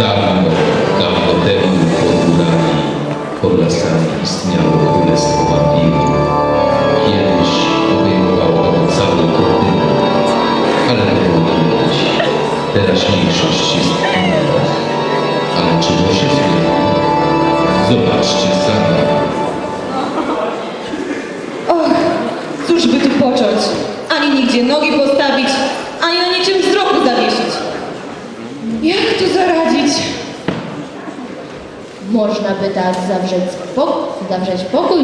Dawno, dawno temu pod górami, pod lasami istniało królestwo wampirów. Kiedyś obejmowało ono cały kontynent, ale to było kiedyś. Teraźniejszość jest inna. Ale czego się zmieni? Zobaczcie sami. Och, cóż by tu począć? Ani nigdzie nogi postawić, ani na niczym. Jak tu zaradzić? Można by tak zawrzeć, spok- zawrzeć pokój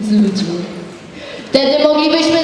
z, z ludźmi. Wtedy moglibyśmy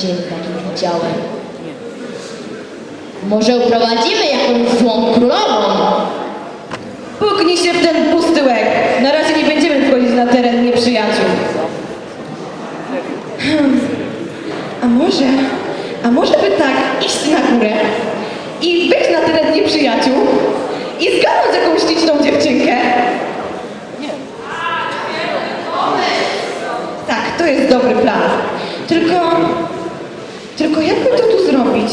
ziemi takim udziałem. Może uprowadzimy jakąś złą królową? Puknij się w ten pusty łeb. Na razie nie będziemy wchodzić na teren nieprzyjaciół. Hmm. A może, a może by tak iść na górę i wejść na teren nieprzyjaciół i zgarnąć jakąś śliczną dziewczynkę? Tak, to jest dobry plan. Tylko, tylko jakby to tu zrobić?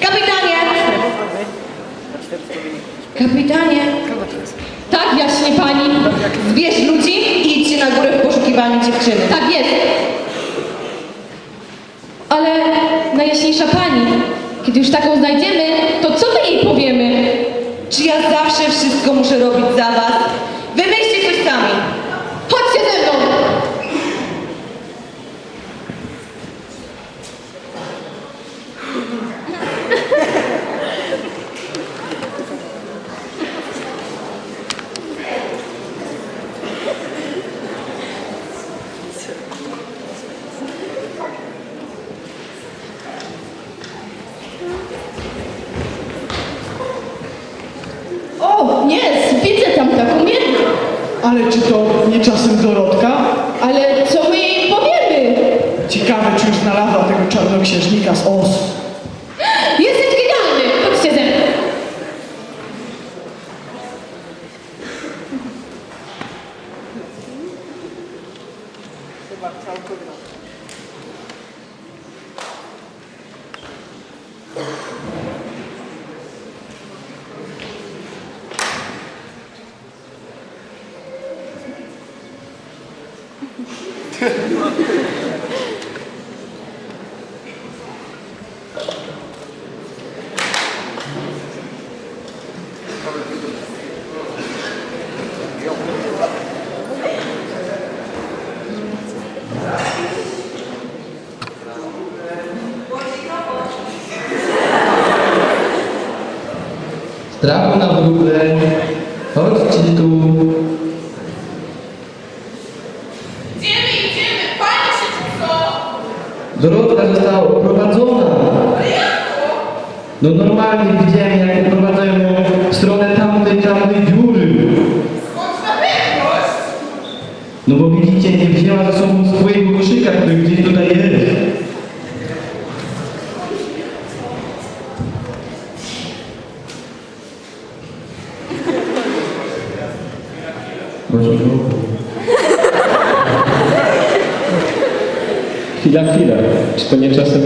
Kapitanie! Kapitanie! Tak, jaśnie pani. Zbierz ludzi i idźcie na górę w poszukiwaniu dziewczyny. Tak jest. Ale najjaśniejsza pani, kiedy już taką znajdziemy, to co my jej powiemy? Czy ja zawsze wszystko muszę robić za was? Wymyślcie coś sami. Chodźcie ze mną! O, jest! Widzę tam taką jedną. Ale czy to nie czasem Dorotka? Ale co my jej powiemy? Ciekawe, czy już znalazła tego czarnoksiężnika z Os. Trago na Bíblia né? No normalnie widziałem, jak uprowadzają ją w stronę tamtej czarnej dziury. No bo widzicie, nie wzięła ze sobą swojego koszyka, który gdzieś tutaj jest. Chwila, chwila. Czy to nie czasem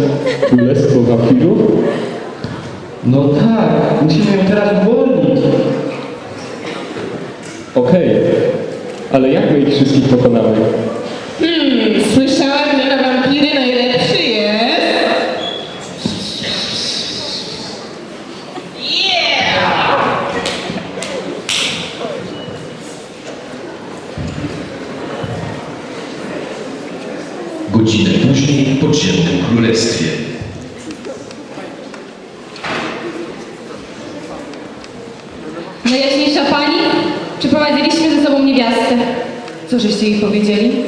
królestwo wampirów? No tak, musimy ją teraz uwolnić. Okej. Ale jak my ich wszystkich pokonamy? Hmm, słyszałam, że na wampiry najlepszy jest. Yeah! Godzinę później w podziemnym królestwie. Sprowadziliśmy ze sobą niewiastę. Co żeście jej powiedzieli?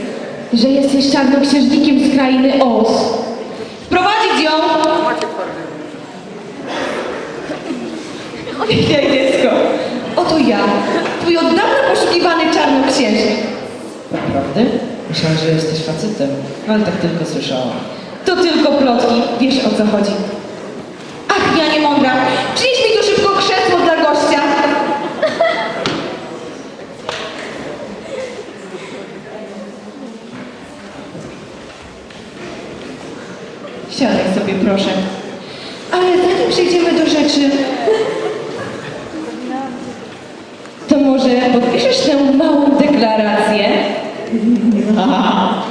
Że jesteś czarnoksiężnikiem z krainy Oz. Prowadzić ją! Ojej, dziecko. Oto ja, twój od dawna poszukiwany czarnoksiężnik. Naprawdę? Myślałem, że jesteś facetem, ale tak tylko słyszałam. To tylko plotki, wiesz o co chodzi. 이야.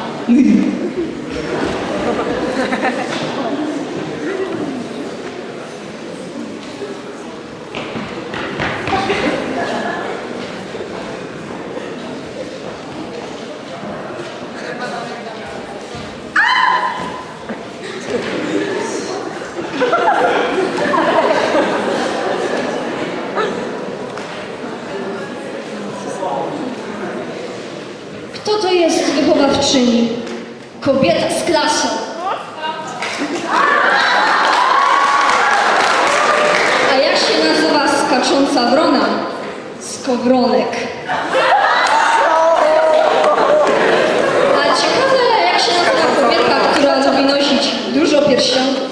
Wychowawczyni? Kobieta z klasą. A jak się nazywa skacząca wrona? Skowronek. A ciekawe, jak się nazywa kobieta, która lubi nosić dużo pierścionków?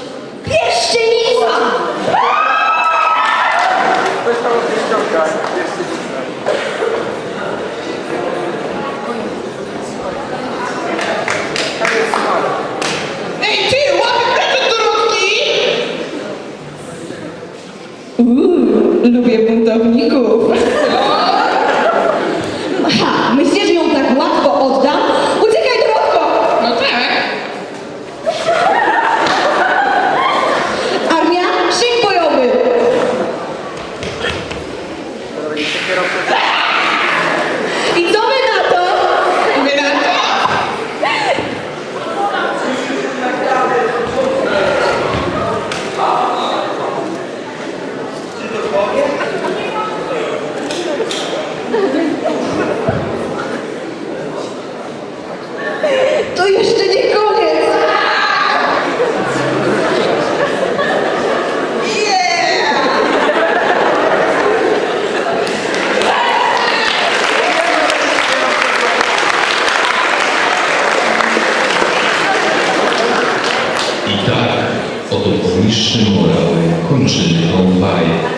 Tak oto po